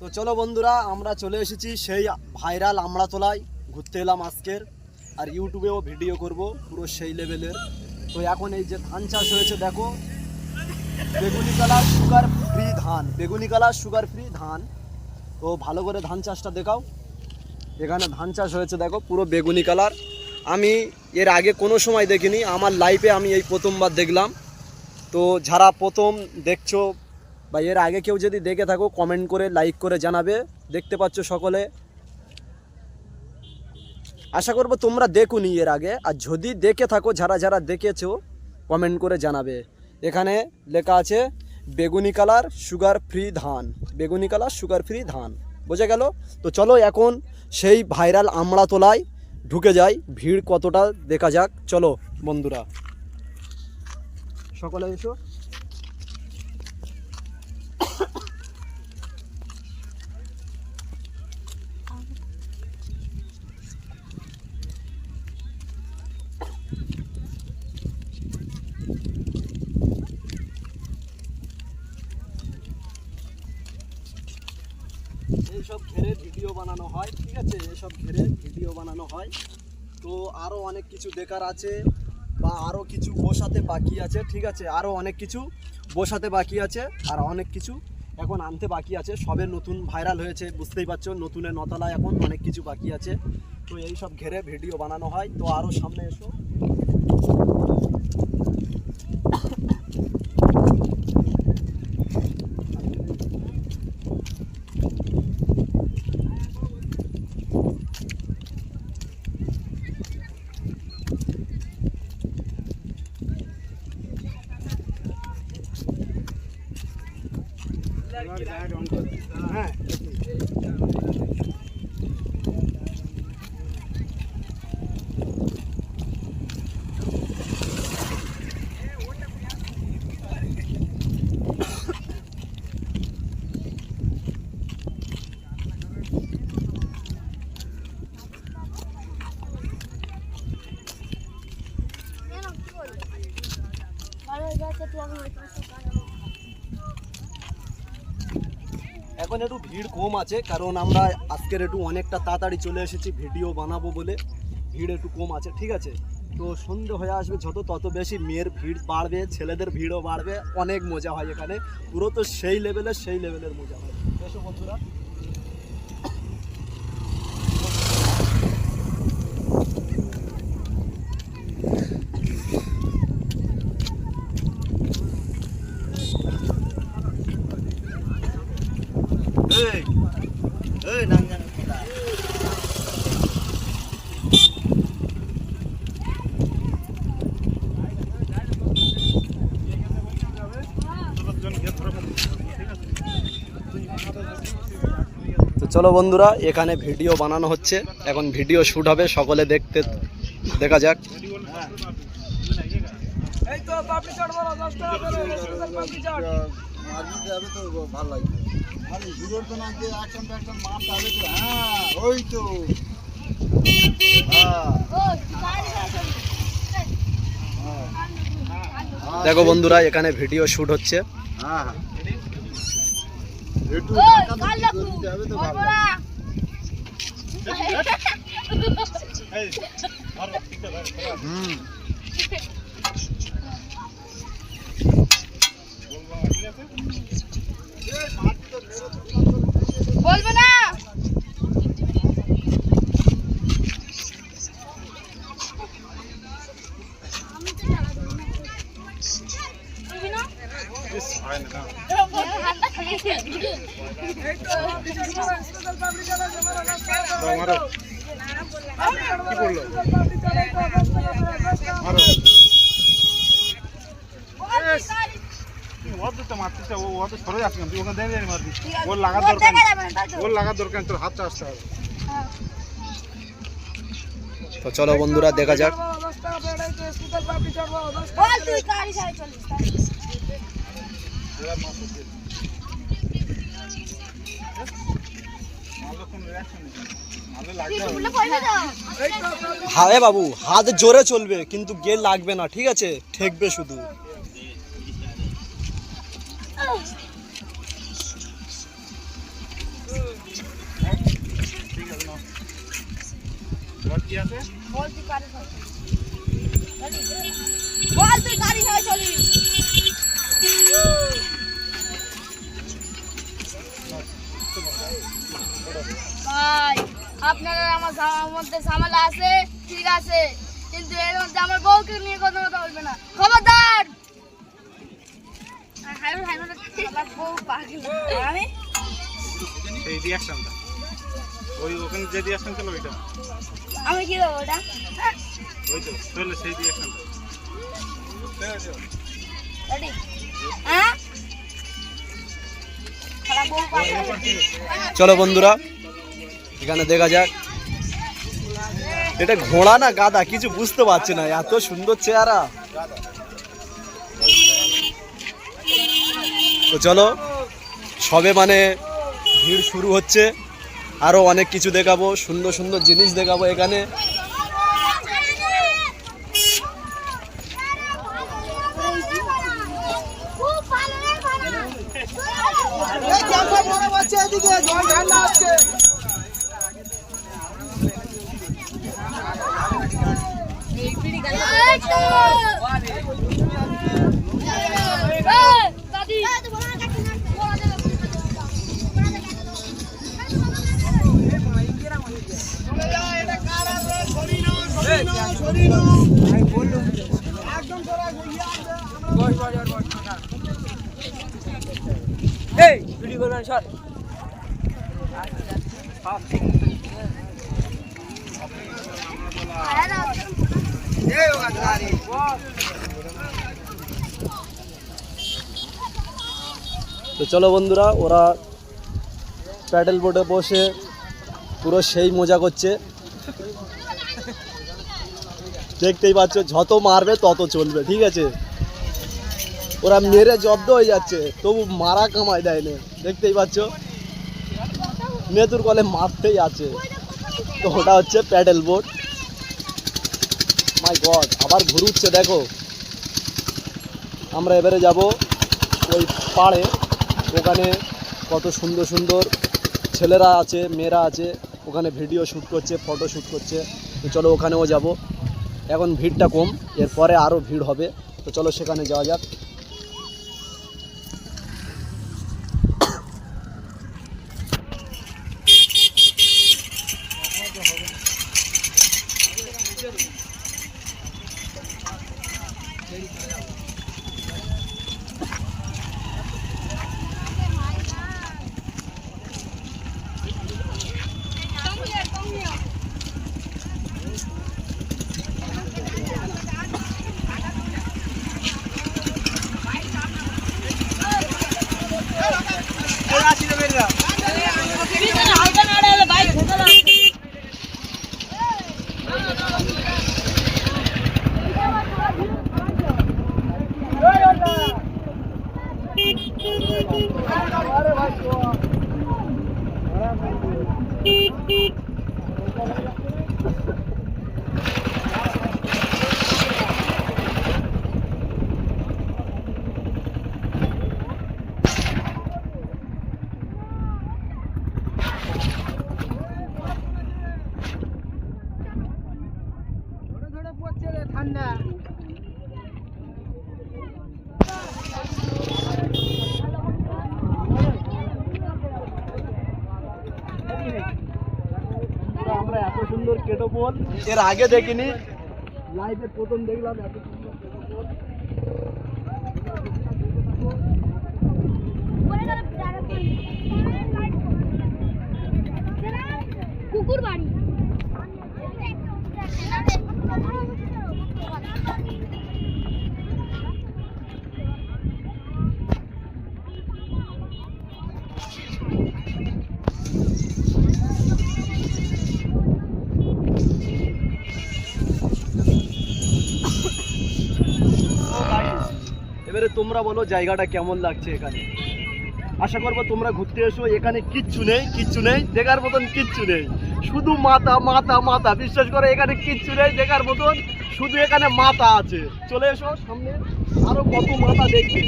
তো চলো বন্ধুরা, আমরা চলে এসেছি সেই ভাইরাল আমড়াতলায়। ঘুরতে এলাম আজকের, আর ইউটিউবেও ভিডিও করব পুরো সেই লেভেলের তো এখন এই যে ধান চাষ হয়েছে, দেখো। বেগুনি কালার সুগার ফ্রি ধান, বেগুনি কালার সুগার ফ্রি ধান। তো ভালো করে ধান চাষটা দেখাও। এখানে ধান চাষ হয়েছে, দেখো, পুরো বেগুনি কালার। আমি এর আগে কোনো সময় দেখিনি, আমার লাইফে আমি এই প্রথমবার দেখলাম। তো যারা প্রথম দেখছ বা এর আগে কেউ যদি দেখে থাকো কমেন্ট করে লাইক করে জানাবে। দেখতে পাচ্ছ সকলে। আশা করব তোমরা দেখুনি এর আগে। আর যদি দেখে থাকো, যারা যারা দেখেছ কমেন্ট করে জানাবে। এখানে লেখা আছে, বেগুনি কালার সুগার ফ্রি ধান। বেগুনি কালার সুগার ফ্রি ধান। বোঝা গেল? তো চলো এখন সেই ভাইরাল আমড়া তোলায় ঢুকে যাই। ভিড় কতটা, দেখা যাক। চলো, বন্ধুরা। সকলে এসো। এইসব ঘেরে ভিডিও বানানো হয়, ঠিক আছে? এসব ঘেরে ভিডিও বানানো হয়। তো আরও অনেক কিছু দেখার আছে বা আরও কিছু বসাতে বাকি আছে, ঠিক আছে? আরও অনেক কিছু বসাতে বাকি আছে আর অনেক কিছু এখন আনতে বাকি আছে। সবে নতুন ভাইরাল হয়েছে, বুঝতেই পারছ? নতুনের নতলায় এখন অনেক কিছু বাকি আছে। তো এই সব ঘেরে ভিডিও বানানো হয়। তো আরও সামনে এসো হ্যাঁ এখন একটু ভিড় কম আছে, কারণ আমরা আজকের একটু অনেকটা তাড়াতাড়ি চলে এসেছি, ভিডিও বানাবো বলে ভিড় একটু কম আছে, ঠিক আছে? তো সন্ধে হয়ে আসবে, যত তত বেশি মেয়ের ভিড় বাড়বে, ছেলেদের ভিড়ও বাড়বে, অনেক মজা হয় এখানে। পুরো তো সেই লেভেলের সেই লেভেলের মজা হয়। এসো বন্ধুরা। চলো বন্ধুরা এখানে ভিডিও বানানো হচ্ছে। এখন ভিডিও শ্যুট হবে সকলে দেখতে দেখা যাক। হ্যাঁ হ্যাঁ। দেখো বন্ধুরা এখানে ভিডিও শ্যুট হচ্ছে। হ্যাঁ। হুম। বলব না? কি মারতেছে ও ও তো সরে যাচ্ছে তুই ওখানে দেখে জানি মারবি ওর লাগার দরকার না? ওর লাগার দরকার তোর হাতটা আসতে হবে তো চলো বন্ধুরা দেখা যাক হ্যাঁ বাবু, হাত জোরে চলবে, কিন্তু গে লাগবে না, ঠিক আছে? ঠেকবে শুধু। বল তুই গাড়ি হয়ে চলিস। আপনারা আমার মধ্যে ঝামেলা আছে ঠিক আছে। কিন্তু এর মধ্যে আমার বউকে নিয়ে কথা কথা বলবে না। খবরদার! আমি? সেই রিয়াকশনটা ওই ওখানে যে রিয়াকশন ছিল ওইটা। আমি কি দেবো ওটা? হ্যাঁ, ওই তো চলে সেই রিয়াকশনটা রেডি? হ্যাঁ? খারাপ বউ পাগল। চলো বন্ধুরা এখানে দেখা যাক। এটা ঘোড়া না গাদা কিছু বুঝতে পারছি না। এত সুন্দর চেহারা। তো চলো, সবে মানে ভিড় শুরু হচ্ছে। আরও অনেক কিছু দেখাবো, সুন্দর সুন্দর জিনিস দেখাবো এখানে। তো চলো বন্ধুরা, ওরা প্যাডেল বোর্ডে বসে পুরো সেই মজা করছে। দেখতেই পাচ্ছ, যত মারবে তত চলবে, ঠিক আছে? ওরা মেরে জব্দ হয়ে যাচ্ছে। তবু মারা কামাই দেয় না দেখতেই পাচ্ছ? মেতুর কলে মারতেই আছে। তো ওটা হচ্ছে প্যাডেল বোট। মাই গড, আবার ঘুরুচ্ছে, দেখো। আমরা এবারে যাব ওই পাড়ে। ওখানে কত সুন্দর সুন্দর ছেলেরা আছে, মেয়েরা আছে। ওখানে ভিডিও শ্যুট করছে, ফটো শ্যুট করছে। তো চলো ওখানেও যাব। এখন ভিড়টা কম, এরপরে আরও ভিড় হবে। তো চলো সেখানে যাওয়া যাক। 你刚才干嘛呢王 পোল এর আগে দেখিনি। লাইভে প্রথম এবারে তোমরা বলো জায়গাটা কেমন লাগছে এখানে? আশা করব তোমরা ঘুরতে এসো, এখানে কিচ্ছু নেই কিচ্ছু নেই, দেখার মতন কিচ্ছু নেই। শুধু মাথা মাথা মাথা বিশ্বাস করে, এখানে কিচ্ছু নেই, দেখার মতন। শুধু এখানে মাথা আছে। চলে এসো সামনে, আরও কত মাথা দেখবে?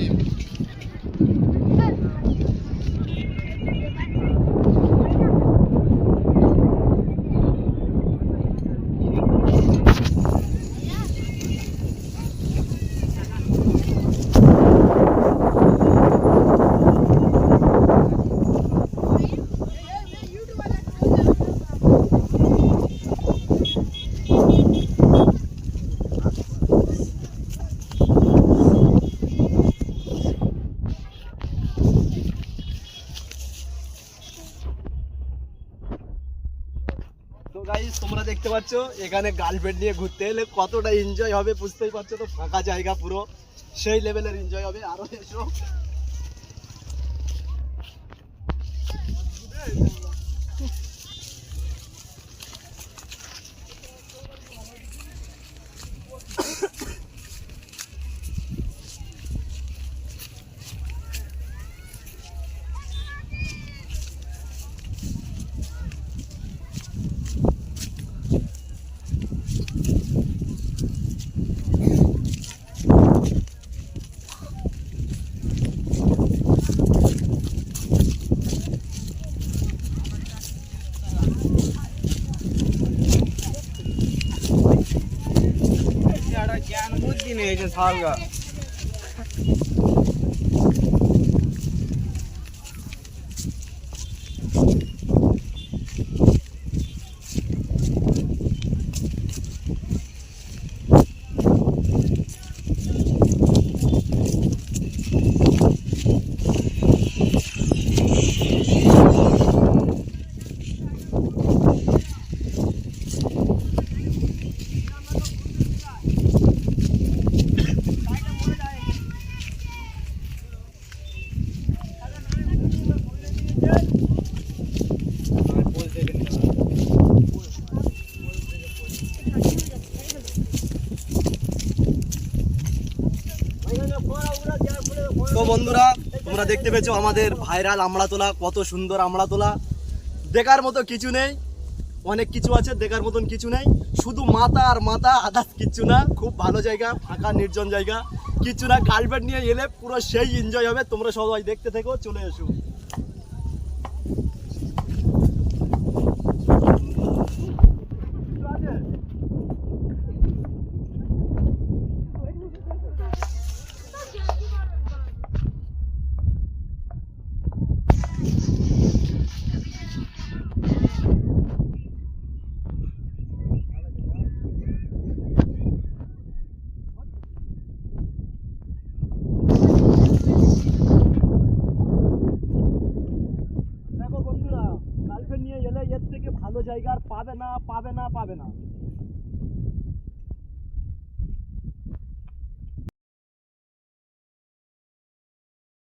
team. পাচ্ছ। এখানে গার্লফ্রেন্ড নিয়ে ঘুরতে এলে কতটা এনজয় হবে বুঝতেই পারছ তো? ফাঁকা জায়গা পুরো। সেই লেভেলের এনজয় হবে। আরও এসো। বুদ্ধি নেই যে সালগা তো বন্ধুরা তোমরা দেখতে পেয়েছ আমাদের ভাইরাল আমড়া তোলা কত সুন্দর আমড়া তোলা দেখার মতো কিছু নেই, অনেক কিছু আছে, দেখার মতন কিছু নেই। শুধু মাথা আর মাথা, আদার্স কিচ্ছু না, খুব ভালো জায়গা, ফাঁকা, নির্জন জায়গা। কিচ্ছু না কার্পেট নিয়ে এলে পুরো সেই এনজয় হবে। তোমরা সবাই দেখতে থেকো, চলে এসো।